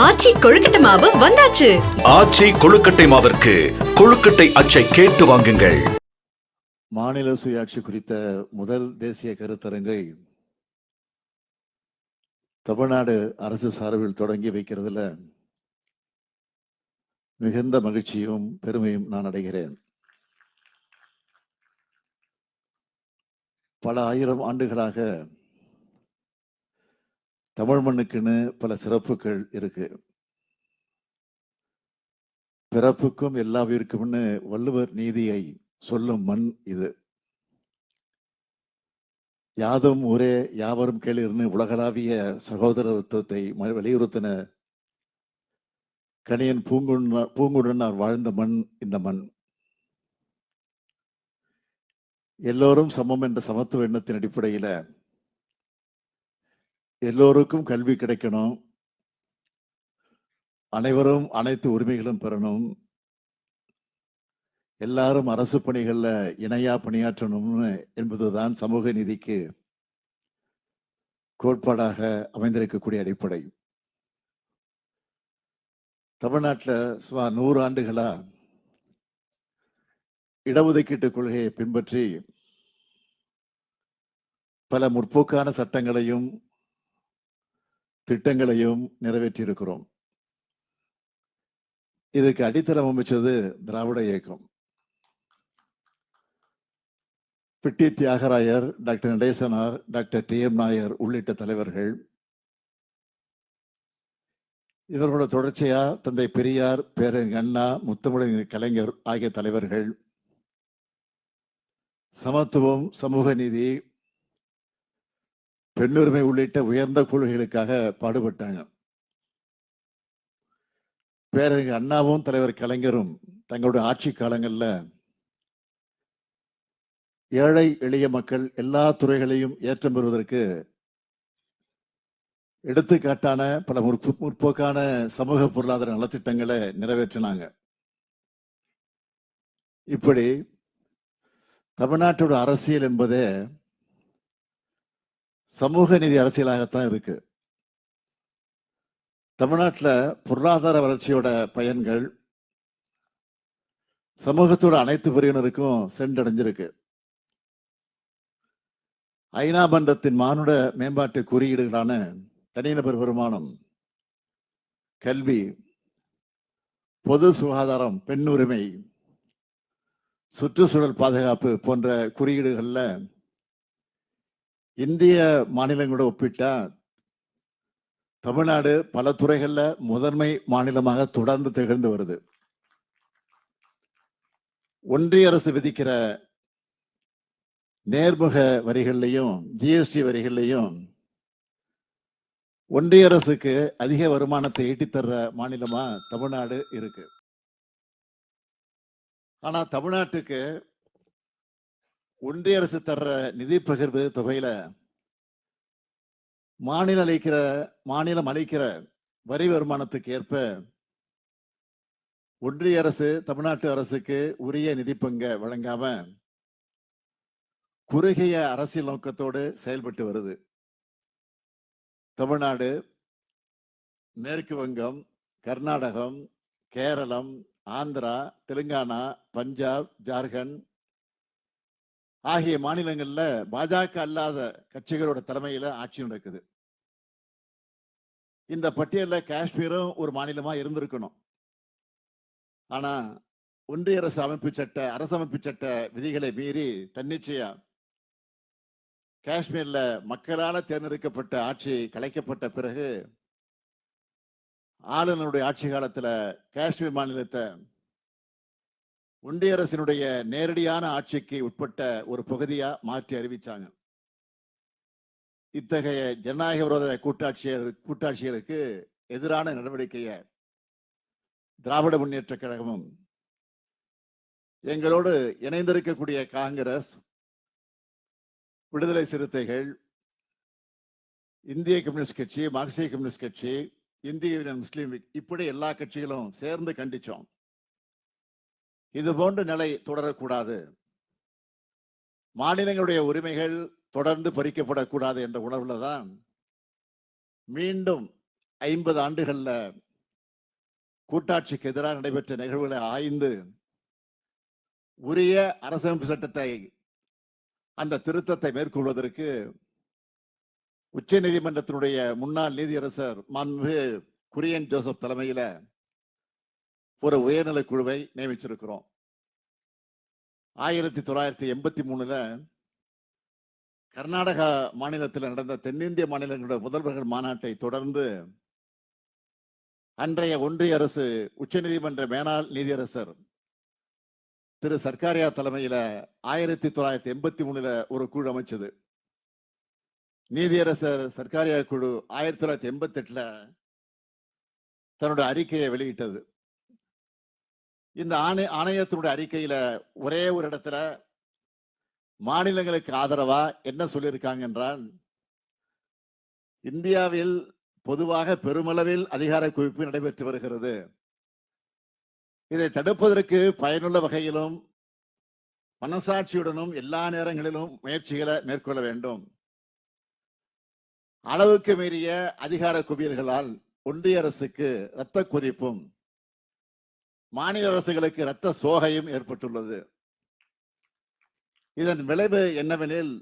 ஆச்சி கொழுக்கட்டை மாவு வந்தாச்சு. ஆச்சி கொழுக்கட்டை மாவிற்கு கொழுக்கட்டை அச்சை கேட்டு வாங்குங்கள். மாநில சுயாட்சி குறித்த முதல் தேசிய கருத்தரங்கை தமிழ்நாடு அரசு சார்பில் தொடங்கி வைக்கிறதுல மிகுந்த மகிழ்ச்சியும் பெருமையும் நான் அடைகிறேன். பல ஆயிரம் ஆண்டுகளாக தமிழ் மண்ணுக்குன்னு பல சிறப்புகள் இருக்கு. பிறப்புக்கும் எல்லா உயிருக்கும்னு வள்ளுவர் நீதியை சொல்லும் மண் இது. யாதும் ஊரே யாவரும் கேளிர்னு உலகளாவிய சகோதரத்துவத்தை வலியுறுத்தின கணியன் பூங்குண்ண பூங்குடனார் வாழ்ந்த மண் இந்த மண். எல்லோரும் சமம் என்ற சமத்துவ எண்ணத்தின் அடிப்படையில எல்லோருக்கும் கல்வி கிடைக்கணும். அனைவரும் அனைத்து உரிமைகளும் பெறணும். எல்லாரும் அரசு பணிகளில் இணையா பணியாற்றணும்னு என்பதுதான் சமூக நீதிக்கு கோட்பாடாக அமைந்திருக்கக்கூடிய அடிப்படை. தமிழ்நாட்டில் சுமார் நூறு ஆண்டுகளா இடஒதுக்கீட்டு கொள்கையை பின்பற்றி பல முற்போக்கான சட்டங்களையும் திட்டங்களையும் நிறைவேற்றியிருக்கிறோம். இதுக்கு அடித்தளம் அமைச்சது திராவிட இயக்கம். Pitti Thiyagarayar doctor Natesanar doctor T M Nair உள்ளிட்ட தலைவர்கள். இவர்களோட தொடர்ச்சியா தந்தை பெரியார் பேரறிஞர் அண்ணா முத்தமிழர் கலைஞர் ஆகிய தலைவர்கள். சமத்துவம் சமூக நீதி பெண்ணுரிமை உள்ளிட்ட உயர்ந்த கொள்கைகளுக்காக பாடுபட்டாங்க. பேரறிஞர் அண்ணாவும் தலைவர் கலைஞரும் தங்களுடைய ஆட்சி காலங்களில் ஏழை எளிய மக்கள் எல்லா துறைகளையும் ஏற்றம் பெறுவதற்கு எடுத்துக்காட்டான பல முற்பு முற்போக்கான சமூக பொருளாதார நலத்திட்டங்களை நிறைவேற்றினாங்க. இப்படி தமிழ்நாட்டோட அரசியல் என்பதே சமூக நீதி அரசியலாகத்தான் இருக்கு. தமிழ்நாட்டில் பொருளாதார வளர்ச்சியோட பயன்கள் சமூகத்தோட அனைத்து பிரிவினருக்கும் சென்றடைஞ்சிருக்கு. ஐநா மன்றத்தின் மானுட மேம்பாட்டு குறியீடுகளான தனிநபர் வருமானம் கல்வி பொது சுகாதாரம் பெண் உரிமை சுற்றுச்சூழல் பாதுகாப்பு போன்ற குறியீடுகளில் இந்திய மாநிலங்களோட ஒப்பிட்டா தமிழ்நாடு பல துறைகள்ல முதன்மை மாநிலமாக தொடர்ந்து திகழ்ந்து வருது. ஒன்றிய அரசு விதிக்கிற நேர்முக வரிகள்லையும் ஜிஎஸ்டி வரிகள்லையும் ஒன்றிய அரசுக்கு அதிக வருமானத்தை ஈட்டித்தர்ற மாநிலமா தமிழ்நாடு இருக்கு. ஆனா தமிழ்நாட்டுக்கு ஒன்றிய அரசு தர்ற நிதி பகிர்வு தொகையில மாநில அளிக்கிற மாநிலம் அளிக்கிற வரி வருமானத்துக்கு ஏற்ப ஒன்றிய அரசு தமிழ்நாட்டு அரசுக்கு உரிய நிதி பங்கை வழங்காம குறுகிய அரசியல் நோக்கத்தோடு செயல்பட்டு வருது. தமிழ்நாடு மேற்கு வங்கம் கர்நாடகம் கேரளம் ஆந்திரா தெலுங்கானா பஞ்சாப் ஜார்க்கண்ட் ஆகிய மாநிலங்கள்ல பாஜக அல்லாத கட்சிகளோட தலைமையில ஆட்சி நடக்குது. இந்த பட்டியல்ல காஷ்மீரும் ஒரு மாநிலமா இருந்திருக்கணும். ஆனா ஒன்றிய அரசு அமைப்பு சட்ட அரசமைப்பு சட்ட விதிகளை மீறி தன்னிச்சையா காஷ்மீர்ல மக்களால் தேர்ந்தெடுக்கப்பட்ட ஆட்சி கலைக்கப்பட்ட பிறகு ஆளுநருடைய ஆட்சி காலத்துல காஷ்மீர் மாநிலத்தை ஒன்றிய அரசினுடைய நேரடியான ஆட்சிக்கு உட்பட்ட ஒரு பகுதியா மாற்றி அறிவிச்சாங்க. இத்தகைய ஜனநாயக விரோத கூட்டாட்சியர் கூட்டாட்சிகளுக்கு எதிரான நடவடிக்கையை திராவிட முன்னேற்ற கழகமும் எங்களோடு இணைந்திருக்கக்கூடிய காங்கிரஸ் விடுதலை சிறுத்தைகள் இந்திய கம்யூனிஸ்ட் கட்சி மார்க்சிய கம்யூனிஸ்ட் கட்சி இந்திய முஸ்லீம் இப்படி எல்லா கட்சிகளும் சேர்ந்து கண்டிச்சோம். இது போன்ற நிலை தொடரக்கூடாது. மாநிலங்களுடைய உரிமைகள் தொடர்ந்து பறிக்கப்படக்கூடாது என்ற உணர்வுல தான் மீண்டும் ஐம்பது ஆண்டுகள்ல கூட்டாட்சிக்கு எதிராக நடைபெற்ற நிகழ்வுகளை ஆய்ந்து உரிய அரசமைப்பு சட்டத்தை அந்த திருத்தத்தை மேற்கொள்வதற்கு உச்ச நீதிமன்றத்தினுடைய முன்னாள் நீதியரசர் மாண்பு குரியன் ஜோசப் தலைமையில ஒரு உயர்நிலை குழுவை நியமிச்சிருக்கிறோம். ஆயிரத்தி தொள்ளாயிரத்தி எண்பத்தி மூணுல கர்நாடகா மாநிலத்தில் நடந்த தென்னிந்திய மாநிலங்களுடைய முதல்வர்கள் மாநாட்டை தொடர்ந்து அன்றைய ஒன்றிய அரசு உச்சநீதிமன்ற மேலாள் நீதியரசர் திரு சர்க்காரியா தலைமையில ஆயிரத்தி தொள்ளாயிரத்தி எண்பத்தி மூணுல ஒரு குழு அமைச்சது. நீதியரசர் சர்க்காரியா குழு ஆயிரத்தி தொள்ளாயிரத்தி எண்பத்தி எட்டுல தன்னோட அறிக்கையை வெளியிட்டது. இந்த ஆணை ஆணையத்தினுடைய அறிக்கையில ஒரே ஒரு இடத்துல மாநிலங்களுக்கு ஆதரவா என்ன சொல்லியிருக்காங்க என்றால் இந்தியாவில் பொதுவாக பெருமளவில் அதிகார குவிப்பு நடைபெற்று வருகிறது. இதை தடுப்பதற்கு பயனுள்ள வகையிலும் மனசாட்சியுடனும் எல்லா நேரங்களிலும் முயற்சிகளை மேற்கொள்ள வேண்டும். அளவுக்கு மீறிய அதிகார குவியல்களால் ஒன்றிய அரசுக்கு இரத்த கொதிப்பும் மாநில அரசுகளுக்கு இரத்த சோகையும் ஏற்பட்டுள்ளது. இதன் விளைவு என்னவெனில்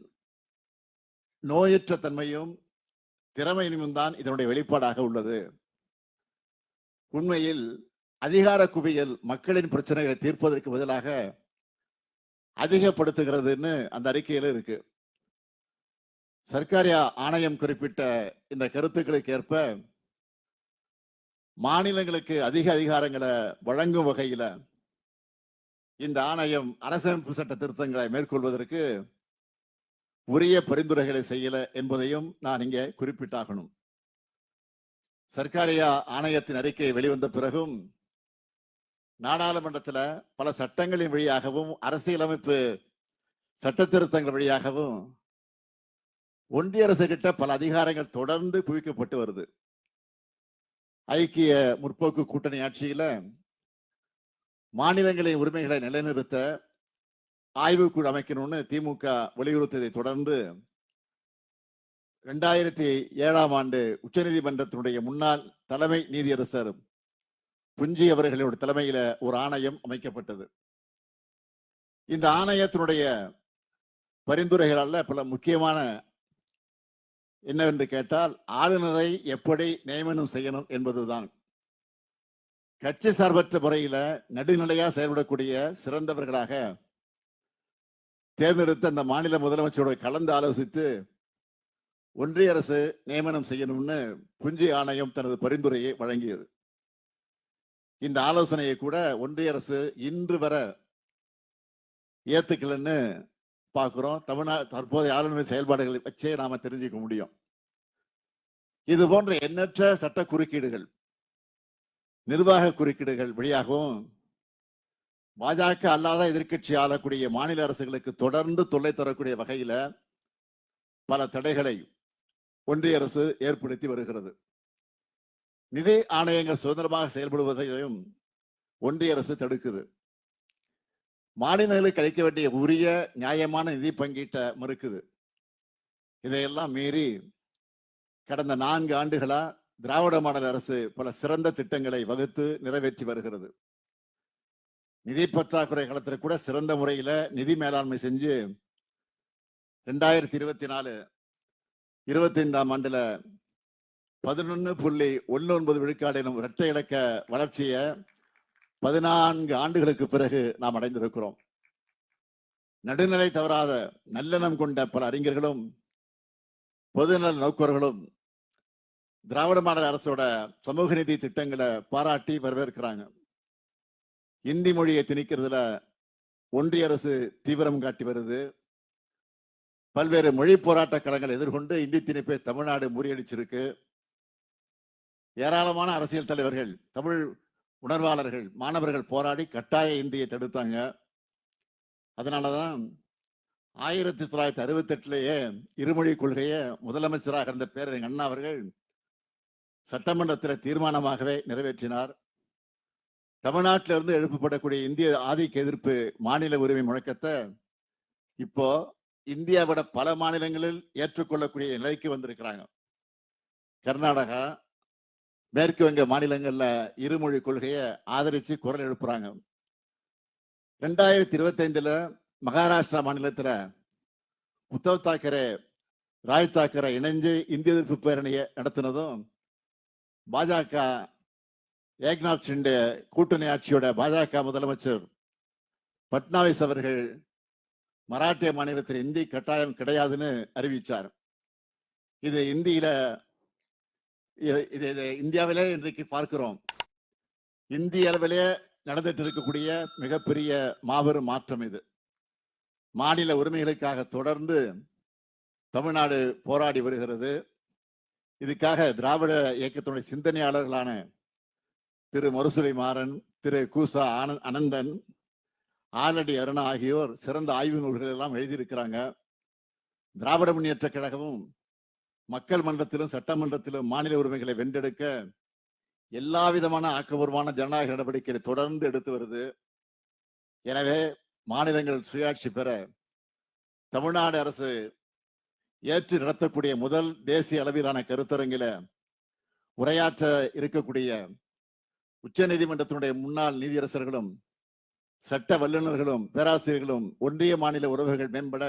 நோயற்ற தன்மையும் திறமையினும் தான் இதனுடைய வெளிப்பாடாக உள்ளது. உண்மையில் அதிகார குவியல் மக்களின் பிரச்சனைகளை தீர்ப்பதற்கு பதிலாக அதிகப்படுத்துகிறதுன்னு அந்த அறிக்கையில இருக்கு. சர்க்காரியா ஆணையம் குறிப்பிட்ட இந்த கருத்துக்களுக்கு ஏற்ப மாநிலங்களுக்கு அதிக அதிகாரங்களை வழங்கும் வகையில இந்த ஆணையம் அரசமைப்பு சட்ட திருத்தங்களை மேற்கொள்வதற்கு உரிய பரிந்துரைகளை செய்யல என்பதையும் நான் இங்கே குறிப்பிட்டாகணும். சர்க்காரியா ஆணையத்தின் அறிக்கை வெளிவந்த பிறகும் நாடாளுமன்றத்தில் பல சட்டங்களின் வழியாகவும் அரசியலமைப்பு சட்ட திருத்தங்கள் வழியாகவும் ஒன்றிய அரசு கிட்ட பல அதிகாரங்கள் தொடர்ந்து குவிக்கப்பட்டு வருது. ஐக்கிய முற்போக்கு கூட்டணி ஆட்சியில மாநிலங்களின் உரிமைகளை நிலைநிறுத்த ஆய்வுக்குழு அமைக்கணும்னு திமுக வலியுறுத்தியதை தொடர்ந்து ரெண்டாயிரத்தி ஏழாம் ஆண்டு உச்சநீதிமன்றத்தினுடைய முன்னாள் தலைமை நீதியரசர் புஞ்சி அவர்களுடைய தலைமையில ஒரு ஆணையம் அமைக்கப்பட்டது. இந்த ஆணையத்தினுடைய பரிந்துரைகளால பல முக்கியமான என்னவென்று கேட்டால் ஆளுநரை எப்படி நியமனம் செய்யணும் என்பதுதான். கட்சி சார்பற்ற முறையில நடுநிலையா செயல்படக்கூடிய சிறந்தவர்களாக தேர்ந்தெடுத்த அந்த மாநில முதலமைச்சரோட கலந்து ஆலோசித்து ஒன்றிய அரசு நியமனம் செய்யணும்னு புஞ்சி ஆணையம் தனது பரிந்துரையை வழங்கியது. இந்த ஆலோசனையை கூட ஒன்றிய அரசு இன்று வர ஏத்துக்கலன்னு பார்க்கிறோம் தமிழ்நாடு தற்போதைய ஆளுநர் செயல்பாடுகளை வச்சே நாம தெரிஞ்சுக்க முடியும். இது போன்ற எண்ணற்ற சட்ட குறுக்கீடுகள் நிர்வாக குறுக்கீடுகள் வழியாகவும் பாஜக அல்லாத எதிர்க்கட்சி ஆளக்கூடிய மாநில அரசுகளுக்கு தொடர்ந்து தொல்லை தரக்கூடிய வகையில பல தடைகளை ஒன்றிய அரசு ஏற்படுத்தி வருகிறது. நிதி ஆணையங்கள் சுதந்திரமாக செயல்படுவதையும் ஒன்றிய அரசு தடுக்குது. மாநிலங்களுக்கு அளிக்க வேண்டிய உரிய நியாயமான நிதி பங்கீட்டை மறுக்குது. இதையெல்லாம் மீறி கடந்த நான்கு ஆண்டுகளா திராவிட மாடல் அரசு பல சிறந்த திட்டங்களை வகுத்து நிறைவேற்றி வருகிறது. நிதி பற்றாக்குறை காலத்தில் கூட சிறந்த முறையில நிதி மேலாண்மை செஞ்சு ரெண்டாயிரத்தி இருபத்தி நாலு இருபத்தி ஐந்தாம் ஆண்டுல பதினொன்னு புள்ளி ஒன்று ஒன்பது விழுக்காடு எனும் இரட்டை இலக்க வளர்ச்சியை பதினான்கு ஆண்டுகளுக்கு பிறகு நாம் அடைந்திருக்கிறோம். நடுநிலை தவறாத நல்லெண்ணம் கொண்ட பல அறிஞர்களும் பொதுநல நோக்கர்களும் திராவிட மாடல் அரசோட சமூக நிதி திட்டங்களை பாராட்டி வரவேற்கிறாங்க. இந்தி மொழியை திணிக்கிறதுல ஒன்றிய அரசு தீவிரம் காட்டி வருது. பல்வேறு மொழி போராட்ட களங்களை எதிர்கொண்டு இந்தி திணிப்பை தமிழ்நாடு முறியடிச்சிருக்கு. ஏராளமான அரசியல் தலைவர்கள் தமிழ் உணர்வாளர்கள் மாணவர்கள் போராடி கட்டாய இந்தியை தடுத்தாங்க அதனாலதான் ஆயிரத்தி தொள்ளாயிரத்தி அறுபத்தெட்டுலேயே இருமொழி கொள்கையை முதலமைச்சராக இருந்த பேரறிஞர் அண்ணா அவர்கள் சட்டமன்றத்தில் தீர்மானமாகவே நிறைவேற்றினார். தமிழ்நாட்டிலிருந்து எழுப்பப்படக்கூடிய இந்திய ஆதிக்க எதிர்ப்பு மாநில உரிமை முழக்கத்தை இப்போ இந்தியாவோட பல மாநிலங்களில் ஏற்றுக்கொள்ளக்கூடிய நிலைக்கு வந்திருக்கிறாங்க. கர்நாடகா மேற்கு வங்க மாநிலங்கள்ல இருமொழி கொள்கையை ஆதரிச்சு குரல் எழுப்புறாங்க. ரெண்டாயிரத்தி இருபத்தைந்துல மகாராஷ்டிரா மாநிலத்துல உத்தவ் தாக்கரே ராஜ் தாக்கரே இணைஞ்சு இந்திய எதிர்ப்பு பேரணியை நடத்தினதும் பாஜக ஏக்நாத் ஷிண்டே கூட்டணி ஆட்சியோட பாஜக முதலமைச்சர் பட்னாவிஸ் அவர்கள் மராட்டிய மாநிலத்தில் இந்தி கட்டாயம் கிடையாதுன்னு அறிவிச்சார். இது இந்தியில இது இது இந்தியாவிலே இன்றைக்கு பார்க்கிறோம். இந்திய அளவிலே நடந்துட்டு இருக்கக்கூடிய மிகப்பெரிய மாபெரும் மாற்றம் இது. மாநில உரிமைகளுக்காக தொடர்ந்து தமிழ்நாடு போராடி வருகிறது. இதுக்காக திராவிட இயக்கத்தினுடைய சிந்தனையாளர்களான திரு மருசுரை மாறன் திரு கூசா ஆனந்த் அனந்தன் ஆலடி அருணா ஆகியோர் சிறந்த ஆய்வு நூல்கள் எல்லாம் எழுதியிருக்கிறாங்க. திராவிட முன்னேற்ற கழகமும் மக்கள் மன்றத்திலும் சட்டமன்றத்திலும் மாநில உரிமைகளை வென்றெடுக்க எல்லா விதமான ஆக்கபூர்வமான ஜனநாயக நடவடிக்கைகளை தொடர்ந்து எடுத்து வருது. எனவே மாநிலங்கள் சுயாட்சி பெற தமிழ்நாடு அரசு ஏற்று நடத்தக்கூடிய முதல் தேசிய அளவிலான கருத்தரங்கில உரையாற்ற இருக்கக்கூடிய உச்ச நீதிமன்றத்தினுடைய முன்னாள் நீதியரசர்களும் சட்ட வல்லுநர்களும் பேராசிரியர்களும் ஒன்றிய மாநில உறவுகள் மேம்பட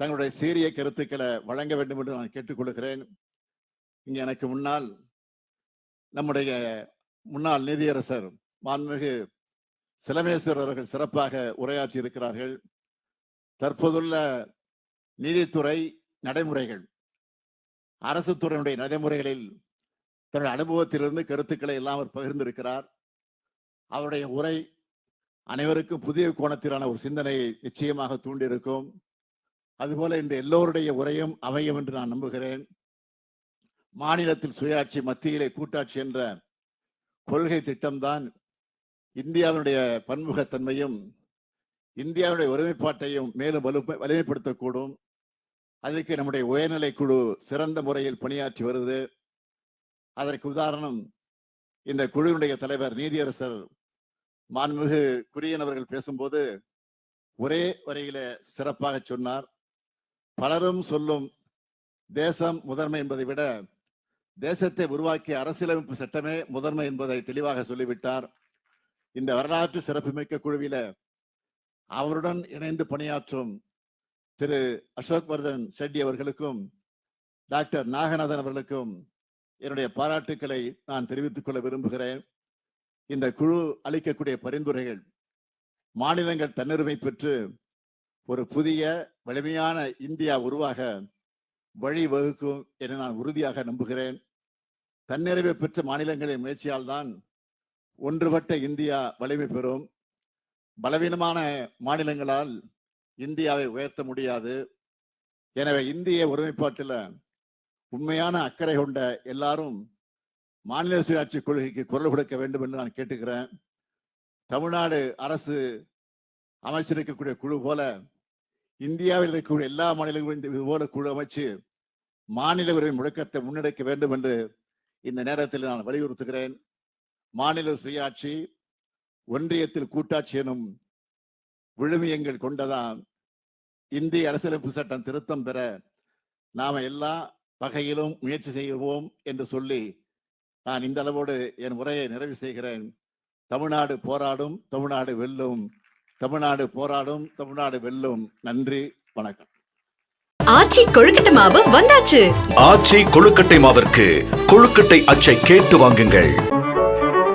தங்களுடைய சீரிய கருத்துக்களை வழங்க வேண்டும் என்று நான் கேட்டுக்கொள்கிறேன். இங்கே எனக்கு முன்னால் நம்முடைய முன்னாள் நீதியரசர் மாண்புமிகு சிலமேஸ்வரர் அவர்கள் சிறப்பாக உரையாற்றி இருக்கிறார்கள். தற்போதுள்ள நீதித்துறை நடைமுறைகள் அரசு துறையினுடைய நடைமுறைகளில் தன்னுடைய அனுபவத்திலிருந்து கருத்துக்களை எல்லாம் அவர் பகிர்ந்திருக்கிறார். அவருடைய உரை அனைவருக்கும் புதிய கோணத்திலான ஒரு சிந்தனையை நிச்சயமாக தூண்டியிருக்கும். அதுபோல இந்த எல்லோருடைய உரையும் அமையும் என்று நான் நம்புகிறேன். மாநிலத்தில் சுயாட்சி மத்தியிலே கூட்டாட்சி என்ற கொள்கை திட்டம்தான் இந்தியாவினுடைய பன்முகத்தன்மையும் இந்தியாவுடைய ஒருமைப்பாட்டையும் மேலும் வலு வலிமைப்படுத்தக்கூடும். அதுக்கு நம்முடைய உயர்நிலை குழு சிறந்த முறையில் பணியாற்றி வருது. அதற்கு உதாரணம் இந்த குழுவினுடைய தலைவர் நீதியரசர் மாண்புமிகு குரியன் அவர்கள் பேசும்போது ஒரே வரையில சிறப்பாக சொன்னார். பலரும் சொல்லும் தேசம் முதன்மை என்பதை விட தேசத்தை உருவாக்கிய அரசியலமைப்பு சட்டமே முதன்மை என்பதை தெளிவாக சொல்லிவிட்டார். இந்த வரலாற்று சிறப்புமிக்க குழுவில அவருடன் இணைந்து பணியாற்றும் திரு அசோக் வர்தன் ஷெட்டி அவர்களுக்கும் டாக்டர் நாகநாதன் அவர்களுக்கும் என்னுடைய பாராட்டுக்களை நான் தெரிவித்துக் கொள்ள விரும்புகிறேன். இந்த குழு அளிக்கக்கூடிய பரிந்துரைகள் மாநிலங்கள் தன்னுரிமை பெற்று ஒரு புதிய வலிமையான இந்தியா உருவாக வழிவகுக்கும் என நான் உறுதியாக நம்புகிறேன். தன்னிறைவை பெற்ற மாநிலங்களின் முயற்சியால் தான் ஒன்றுபட்ட இந்தியா வலிமை பெறும். பலவீனமான மாநிலங்களால் இந்தியாவை உயர்த்த முடியாது. எனவே இந்திய ஒருமைப்பாட்டில் உண்மையான அக்கறை கொண்ட எல்லாரும் மாநில சுயாட்சி கொள்கைக்கு குரல் கொடுக்க வேண்டும் என்று நான் கேட்டுக்கிறேன். தமிழ்நாடு அரசு அமைச்சிருக்கக்கூடிய குழு போல இந்தியாவில் இருக்கக்கூடிய எல்லா மாநிலங்களும் இந்த இது போல குழு அமைச்சு மாநில உரிமை முழக்கத்தை முன்னெடுக்க வேண்டும் என்று இந்த நேரத்தில் நான் வலியுறுத்துகிறேன். மாநில சுயாட்சி ஒன்றியத்தில் கூட்டாட்சி எனும் விழுமியங்கள் கொண்டதாம் இந்திய அரசியலமைப்பு சட்டம் திருத்தம் பெற நாம எல்லா வகையிலும் முயற்சி செய்வோம் என்று சொல்லி நான் இந்த அளவோடு என் உரையை நிறைவு செய்கிறேன். தமிழ்நாடு போராடும் தமிழ்நாடு வெல்லும். தமிழ்நாடு போராடும் தமிழ்நாடு வெல்லும். நன்றி வணக்கம். ஆச்சி கொழுக்கட்டை மாவு வந்தாச்சு. ஆச்சி கொழுக்கட்டை மாவிற்கு கொழுக்கட்டை அச்சை கேட்டு வாங்குங்கள்.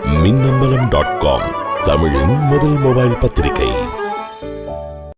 மின்னம்பலம் டாட் காம் தமிழின் முதல் மொபைல் பத்திரிகை.